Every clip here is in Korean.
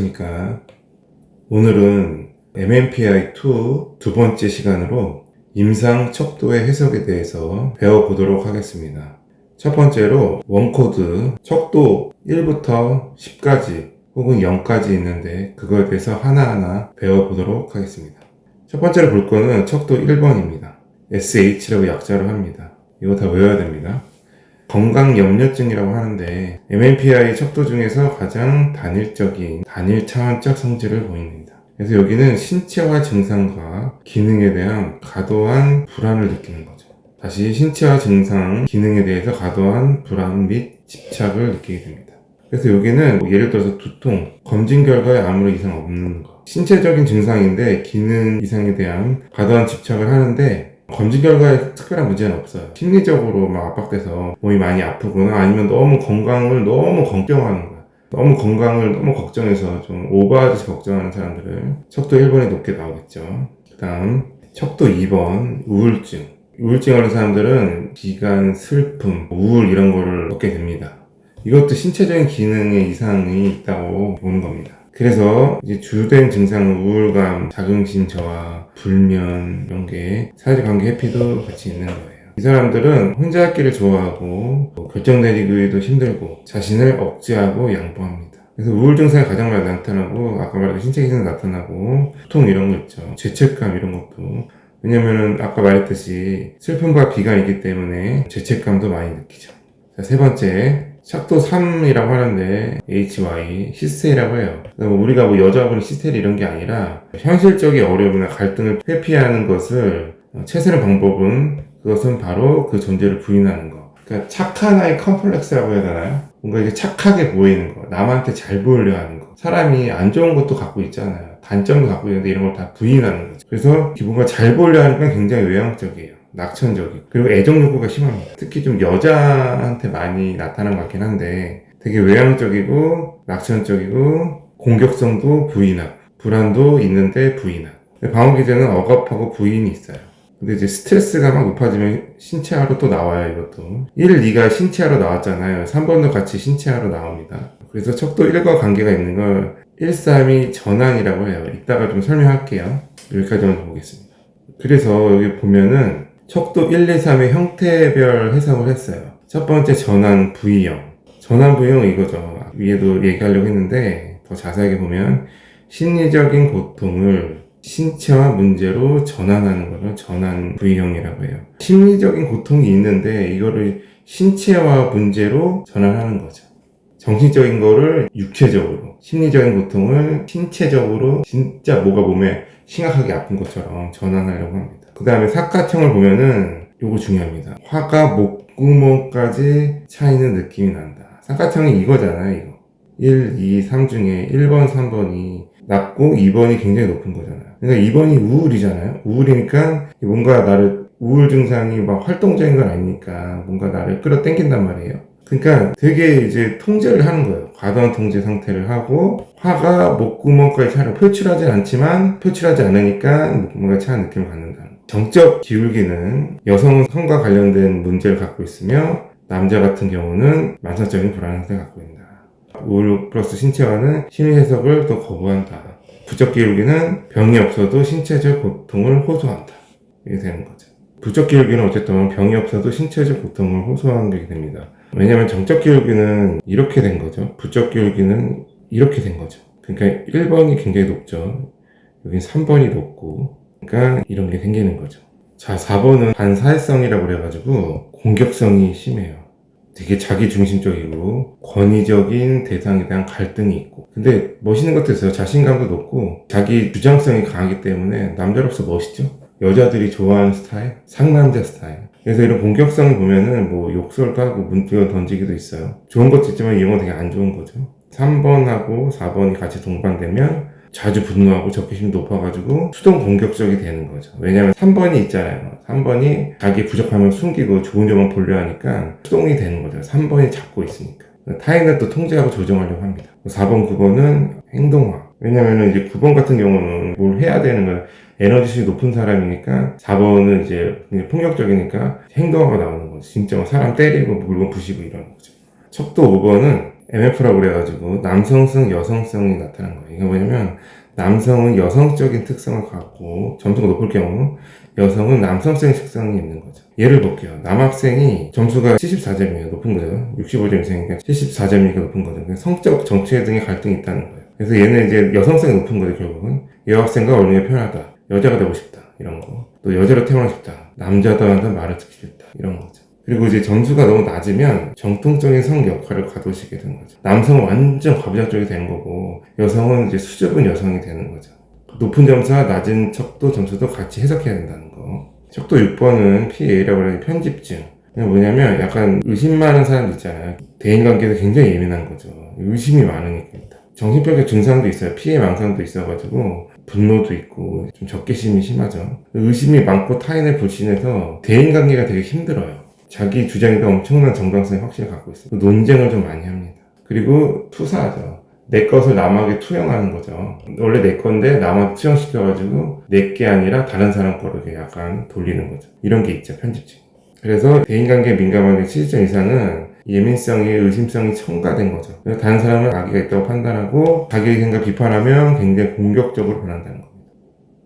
안녕하십니까. 오늘은 MMPI2 두 번째 시간으로 임상 척도의 해석에 대해서 배워보도록 하겠습니다. 첫 번째로 원코드 척도 1부터 10까지 혹은 0까지 있는데 그거에 대해서 하나하나 배워보도록 하겠습니다. 첫 번째로 볼 거는 척도 1번입니다. SH라고 약자로 합니다. 이거 다 외워야 됩니다. 건강 염려증이라고 하는데 MMPI 척도 중에서 가장 단일적인 단일 차원적 성질을 보입니다. 그래서 여기는 신체화 증상과 기능에 대한 과도한 불안을 느끼는 거죠. 다시 신체화 증상, 기능에 대해서 과도한 불안 및 집착을 느끼게 됩니다. 그래서 여기는 뭐 예를 들어서 두통, 검진 결과에 아무런 이상 없는 거. 신체적인 증상인데 기능 이상에 대한 과도한 집착을 하는데 검진 결과에 특별한 문제는 없어요. 심리적으로 막 압박돼서 몸이 많이 아프거나 아니면 너무 건강을 너무 걱정하는 거야. 너무 건강을 너무 걱정해서 좀 오버하듯이 걱정하는 사람들은 척도 1번이 높게 나오겠죠. 그 다음, 척도 2번, 우울증. 우울증 하는 사람들은 비관, 슬픔, 우울 이런 거를 얻게 됩니다. 이것도 신체적인 기능에 이상이 있다고 보는 겁니다. 그래서 이제 주된 증상은 우울감, 자긍심 저하, 불면 이런 게 사회관계 회피도 같이 있는 거예요. 이 사람들은 혼자 있기를 좋아하고 뭐 결정 내리기도 힘들고 자신을 억제하고 양보합니다. 그래서 우울 증상이 가장 많이 나타나고 아까 말했던 신체 기능 나타나고 통통 이런 거 있죠. 죄책감 이런 것도 왜냐면은 아까 말했듯이 슬픔과 비관이 있기 때문에 죄책감도 많이 느끼죠. 자, 세 번째 척도 3이라고 하는데 HY 시스테이라고 해요. 우리가 뭐 여자분이 시스테리 이런 게 아니라 현실적인 어려움이나 갈등을 회피하는 것을 채세는 방법은 그것은 바로 그 존재를 부인하는 거. 그러니까 착한 아이 컴플렉스라고 해야 되나요? 뭔가 이게 착하게 보이는 거. 남한테 잘 보이려 하는 거. 사람이 안 좋은 것도 갖고 있잖아요. 단점도 갖고 있는데 이런 걸 다 부인하는 거죠. 그래서 기본과 잘 보이려 하니까 굉장히 외향적이에요. 낙천적이고. 그리고 애정 욕구가 심합니다. 특히 좀 여자한테 많이 나타난 것 같긴 한데 되게 외향적이고 낙천적이고 공격성도 부인하고 불안도 있는데 부인하고. 방어 기제는 억압하고 부인이 있어요. 근데 이제 스트레스가 막 높아지면 신체화로 또 나와요, 이것도. 1, 2가 신체화로 나왔잖아요. 3번도 같이 신체화로 나옵니다. 그래서 척도 1과 관계가 있는 걸 1, 3이 전환이라고 해요. 이따가 좀 설명할게요. 여기까지 한번 보겠습니다. 그래서 여기 보면은 척도 1, 2, 3의 형태별 해석을 했어요. 첫 번째 전환 V형. 전환 V형은 이거죠. 위에도 얘기하려고 했는데 더 자세하게 보면 심리적인 고통을 신체화 문제로 전환하는 것을 전환 V형이라고 해요. 심리적인 고통이 있는데 이거를 신체화 문제로 전환하는 거죠. 정신적인 거를 육체적으로, 심리적인 고통을 신체적으로 진짜 뭐가 몸에 심각하게 아픈 것처럼 전환하려고 합니다. 그 다음에 사카형을 보면은 요거 중요합니다. 화가 목구멍까지 차이는 느낌이 난다. 사카형이 이거잖아요, 이거. 1, 2, 3 중에 1번, 3번이 낮고 2번이 굉장히 높은 거잖아요. 그러니까 2번이 우울이잖아요. 우울이니까 뭔가 나를 우울 증상이 막 활동적인 건 아니니까 뭔가 나를 끌어당긴단 말이에요. 그러니까 되게 이제 통제를 하는 거예요. 과도한 통제 상태를 하고 화가 목구멍까지 차를 표출하지 않지만 표출하지 않으니까 목구멍에 차는 느낌을 갖는다. 정적 기울기는 여성은 성과 관련된 문제를 갖고 있으며 남자 같은 경우는 만성적인 불안 상태를 갖고 있다. 우울 플러스 신체화는 심리 해석을 또 거부한다. 부적 기울기는 병이 없어도 신체적 고통을 호소한다. 이게 되는 거죠. 부적 기울기는 어쨌든 병이 없어도 신체적 고통을 호소하게 됩니다. 왜냐하면 정적 기울기는 이렇게 된 거죠. 부적 기울기는 이렇게 된 거죠. 그러니까 1번이 굉장히 높죠. 여긴 3번이 높고, 그러니까 이런 게 생기는 거죠. 자, 4번은 반사회성이라고 그래가지고 공격성이 심해요. 되게 자기중심적이고 권위적인 대상에 대한 갈등이 있고. 근데 멋있는 것도 있어요. 자신감도 높고 자기 주장성이 강하기 때문에 남자로서 멋있죠? 여자들이 좋아하는 스타일? 상남자 스타일. 그래서 이런 공격성을 보면은 뭐 욕설도 하고 문득 던지기도 있어요. 좋은 것도 있지만 이런 건 되게 안 좋은 거죠. 3번하고 4번이 같이 동반되면 자주 분노하고 적개심이 높아가지고 수동 공격적이 되는 거죠. 왜냐면 3번이 있잖아요. 3번이 자기 부족함을 숨기고 좋은 점만 보려 하니까 수동이 되는 거죠. 3번이 잡고 있으니까. 타인을 또 통제하고 조정하려고 합니다. 4번, 9번은 행동화. 왜냐면은 이제 9번 같은 경우는 뭘 해야 되는 거야. 에너지시 높은 사람이니까 4번은 이제 폭력적이니까 행동화가 나오는 거죠. 진짜 뭐 사람 때리고 물건 부시고 이러는 거죠. 척도 5번은 MF라고 그래가지고 남성성, 여성성이 나타난 거예요. 이게 뭐냐면 남성은 여성적인 특성을 갖고 점수가 높을 경우 여성은 남성적인 특성이 있는 거죠. 예를 볼게요. 남학생이 점수가 74점이에요. 높은 거죠. 65점 이상이니까 74점이니까 높은 거죠. 성적 정체 등의 갈등이 있다는 거예요. 그래서 얘는 이제 여성성이 높은 거죠, 결국은. 여학생과 어른이 편하다. 여자가 되고 싶다. 이런 거. 또 여자로 태어나고 싶다. 남자다운한 말을 듣기 싫다. 이런 거죠. 그리고 이제 점수가 너무 낮으면 정통적인 성 역할을 가두시게 된 거죠. 남성은 완전 과부자적이 된 거고 여성은 이제 수줍은 여성이 되는 거죠. 높은 점수와 낮은 척도 점수도 같이 해석해야 된다는 거. 척도 6번은 PA라고 하는 편집증. 뭐냐면 약간 의심 많은 사람들 있잖아요. 대인관계에서 굉장히 예민한 거죠. 의심이 많으니까. 정신병의 증상도 있어요. 피해 망상도 있어가지고 분노도 있고 좀 적개심이 심하죠. 의심이 많고 타인을 불신해서 대인관계가 되게 힘들어요. 자기 주장에도 엄청난 정당성이 확실히 갖고 있어요. 논쟁을 좀 많이 합니다. 그리고 투사하죠. 내 것을 남에게 투영하는 거죠. 원래 내 건데 남한테 투영시켜가지고 내 게 아니라 다른 사람 거로 약간 돌리는 거죠. 이런 게 있죠, 편집증. 그래서 대인관계에 민감한 70점 이상은 예민성이 의심성이 첨가된 거죠. 그래서 다른 사람은 악의가 있다고 판단하고 자기 생각 비판하면 굉장히 공격적으로 변한다는 겁니다.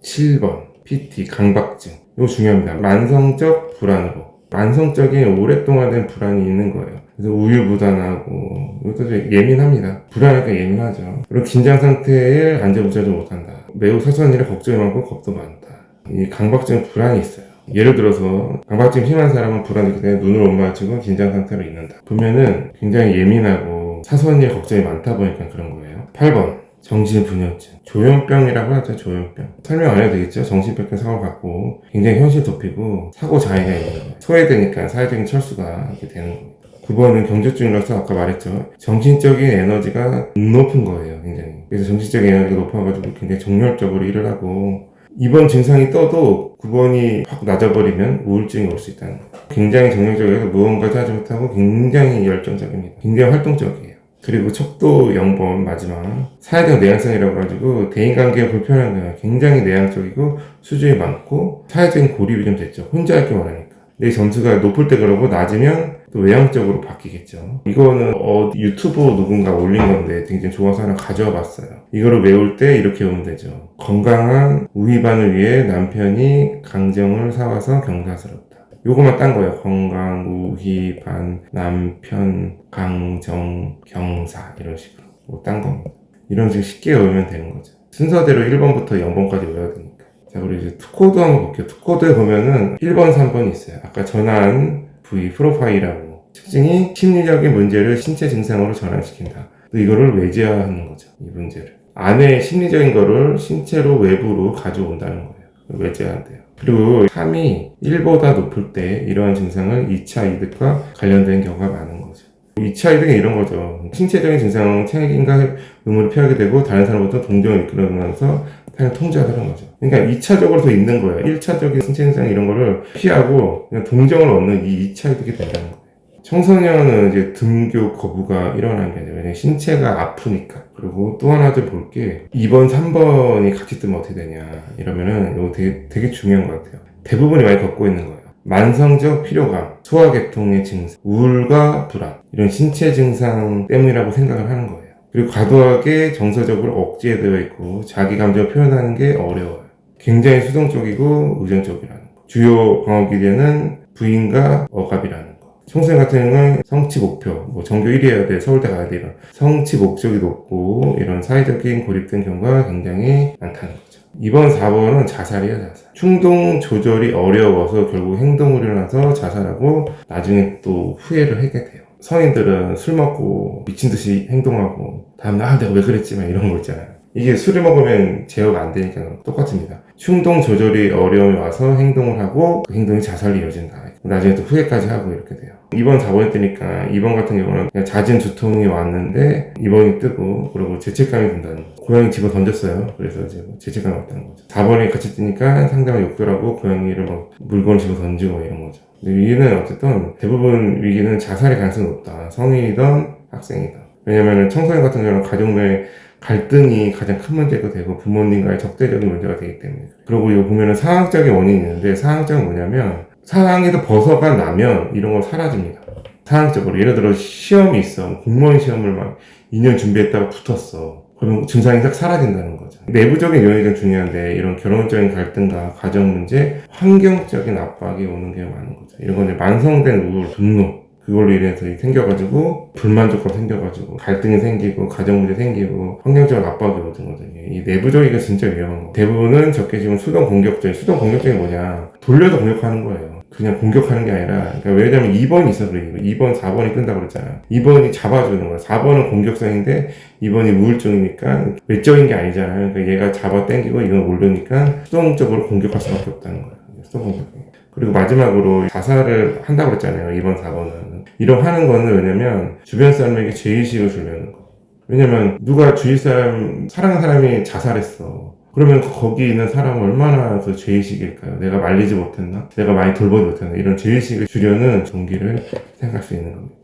7번 PT 강박증 이거 중요합니다. 만성적 불안으로 만성적인 오랫동안 된 불안이 있는 거예요. 그래서 우유부단하고 이것도 좀 예민합니다. 불안하니까 예민하죠. 그리고 긴장 상태에 안절부절도 못한다. 매우 사소한 일에 걱정이 많고 겁도 많다. 이 강박증 불안이 있어요. 예를 들어서 강박증 심한 사람은 불안이기 때문에 눈을 못 마주치고 긴장 상태로 있는다. 보면은 굉장히 예민하고 사소한 일 걱정이 많다 보니까 그런 거예요. 8번 정신분열증. 조현병이라고 하죠 조현병. 설명 안 해도 되겠죠? 정신병 사고를 갖고. 굉장히 현실 덮이고 사고 장애가 있는 거예요 소외되니까 사회적인 철수가 이렇게 되는 겁니다. 9번은 경제증이라서 아까 말했죠. 정신적인 에너지가 높은 거예요 굉장히. 그래서 정신적인 에너지가 높아가지고 굉장히 정열적으로 일을 하고 이번 증상이 떠도 9번이 확 낮아버리면 우울증이 올 수 있다는 거예요. 굉장히 정열적이어서 무언가를 하지 못하고 굉장히 열정적입니다. 굉장히 활동적이에요. 그리고 척도 0번 마지막 사회적 내향성이라고 가지고 대인관계가 불편한 거예요. 굉장히 내향적이고 수준이 많고 사회적인 고립이 좀 됐죠. 혼자 할게 많으니까. 내 점수가 높을 때 그러고 낮으면 또 외향적으로 바뀌겠죠. 이거는 어, 유튜브 누군가 올린 건데 굉장히 좋아서 하나 가져와 봤어요. 이거를 외울 때 이렇게 외우면 되죠. 건강한 우희반을 위해 남편이 강정을 사와서 경사스럽다. 요거만 딴 거예요. 건강, 우희, 반, 남편, 강정, 경사 이런 식으로 뭐딴 겁니다. 이런 식으로 쉽게 외우면 되는 거죠. 순서대로 1번부터 0번까지 외워야 되니까. 자, 그리고 이제 투코드 한번 볼게요. 투코드에 보면은 1번, 3번이 있어요. 아까 전한 V 프로파일이라고. 특징이 심리적인 문제를 신체 증상으로 전환시킨다. 또 이거를 외제화하는 거죠. 이 문제를. 안에 심리적인 거를 신체로 외부로 가져온다는 거예요. 외제화한대요. 그리고 3이 1보다 높을 때 이러한 증상은 2차 이득과 관련된 경우가 많은 거죠. 2차 이득은 이런 거죠. 신체적인 증상은 책임과 의무를 피하게 되고 다른 사람부터 동정을 이끌어가면서 타인을 통제하는 거죠. 그러니까 2차적으로 더 있는 거예요. 1차적인 신체 증상 이런 거를 피하고 그냥 동정을 얻는 이 2차 이득이 된다는 거예요. 청소년은 이제 등교 거부가 일어나는 게 아니라 신체가 아프니까. 그리고 또 하나 좀 볼 게 2번, 3번이 같이 뜨면 어떻게 되냐. 이러면은 이거 되게, 되게 중요한 것 같아요. 대부분이 많이 겪고 있는 거예요. 만성적 피로감, 소화계통의 증상, 우울과 불안, 이런 신체 증상 때문이라고 생각을 하는 거예요. 그리고 과도하게 정서적으로 억제되어 있고 자기 감정을 표현하는 게 어려워요. 굉장히 수동적이고 의존적이라는 거. 주요 방어 기제는 부인과 억압이라는 거. 청소년 같은 경우는 성취 목표, 뭐 전교 1위 해야 돼, 서울대 가야 돼, 이런 성취 목적이 높고 이런 사회적인 고립된 경우가 굉장히 많다는 거죠. 2번, 4번은 자살이에요, 자살. 충동 조절이 어려워서 결국 행동을 일어나서 자살하고 나중에 또 후회를 하게 돼요. 성인들은 술 먹고 미친 듯이 행동하고 다음날 아 내가 왜 그랬지 막 이런 거 있잖아요. 이게 술을 먹으면 제어가 안 되니까 똑같습니다. 충동 조절이 어려움이 와서 행동을 하고 그 행동이 자살로 이어진다. 나중에 또 후회까지 하고 이렇게 돼요. 2번, 4번이 뜨니까 2번 같은 경우는 그냥 잦은 두통이 왔는데 2번이 뜨고 그리고 죄책감이 든다는 거. 고양이 집어 던졌어요. 그래서 이제 뭐 죄책감이 왔다는 거죠. 4번이 같이 뜨니까 상대방 욕도 하고 고양이를 막 물건을 집어 던지고 이런 거죠. 위기는 어쨌든 대부분 위기는 자살의 가능성이 높다. 성인이든 학생이든. 왜냐면은 청소년 같은 경우는 가족 내 갈등이 가장 큰 문제가 되고 부모님과의 적대적인 문제가 되기 때문에. 그리고 이거 보면은 상황적인 원인이 있는데 상황적인 뭐냐면 상황에서 벗어가 나면 이런 거 사라집니다. 상황적으로. 예를 들어 시험이 있어. 공무원 시험을 막 2년 준비했다가 붙었어. 그러면 증상이 싹 사라진다는 거죠. 내부적인 요인이 좀 중요한데 이런 결혼적인 갈등과 가정 문제 환경적인 압박이 오는 게 많은 거죠. 이런 건 만성된 우울 분노 그걸로 인해서 생겨가지고 불만족감 생겨가지고 갈등이 생기고 가정 문제 생기고 환경적인 압박이 오는 거죠. 이 내부적이가 진짜 위험한 거 대부분은 적게 지금 수동 공격적인 수동 공격적이 뭐냐. 돌려서 공격하는 거예요. 그냥 공격하는 게 아니라 그러니까 왜냐면 2번이 있어서 그래 2번 4번이 끈다고 그랬잖아. 2번이 잡아주는 거야. 4번은 공격성인데 2번이 우울증이니까 외적인 게 아니잖아요 그러니까 얘가 잡아 당기고 이건 오르니까 수동적으로 공격할 수밖에 없다는 거야. 수동 공격 그리고 마지막으로 자살을 한다고 그랬잖아요 2번 4번은 이런 하는 거는 왜냐면 주변 사람에게 죄의식을 주려는 거 왜냐면 누가 주위 사람 사랑하는 사람이 자살했어 그러면 거기 있는 사람은 얼마나 그 죄의식일까요? 내가 말리지 못했나? 내가 많이 돌보지 못했나? 이런 죄의식을 주려는 동기를 생각할 수 있는 겁니다.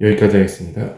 여기까지 하겠습니다.